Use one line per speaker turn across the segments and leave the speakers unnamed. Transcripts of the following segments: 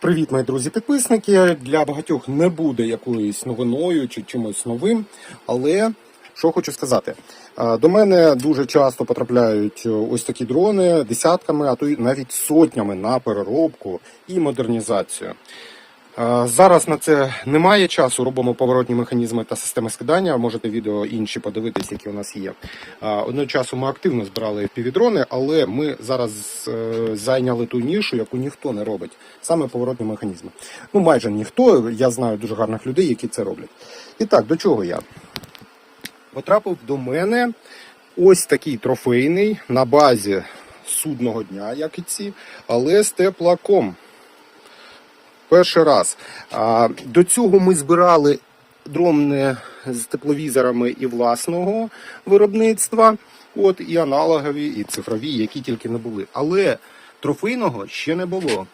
Привіт, мої друзі-підписники. Для багатьох не буде якоюсь новиною чи чимось новим, але що хочу сказати. До мене дуже часто потрапляють е, ось такі дрони десятками, а то й навіть сотнями на переробку і модернізацію. Зараз на це немає часу. Робимо поворотні механізми та системи скидання. Можете відео інші подивитись, які у нас є. Одного часу ми активно збирали півдрони, але ми зараз е, зайняли ту нішу, яку ніхто не робить. Саме поворотні механізми. Ну майже ніхто. Я знаю дуже гарних людей, які це роблять. І так, до чого я? Потрапив до мене ось такий трофейний на базі судного дня, як і ці, але з теплаком. Перший раз. До цього ми збирали дрони з тепловізорами і власного виробництва, от і аналогові, і цифрові, які тільки не були. Але трофейного ще не було.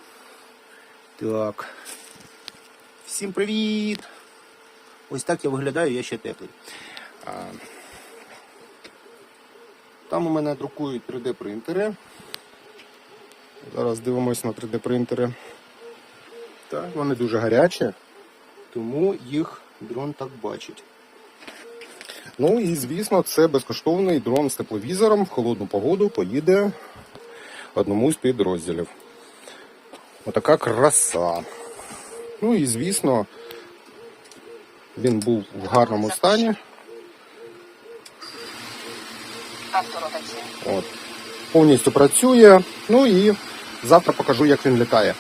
Так. Всім привіт! Ось так я виглядаю, я ще теплий. Там у мене друкують 3D принтери. Зараз дивимось на 3D принтери. Так, вони дуже гарячі, тому їх дрон так бачить. Ну і звісно, це безкоштовний дрон з тепловізором в холодну погоду поїде одному з підрозділів. Отака краса. Ну і звісно, він був в гарному стані. От. Повністю працює. Ну і завтра покажу, як він літає.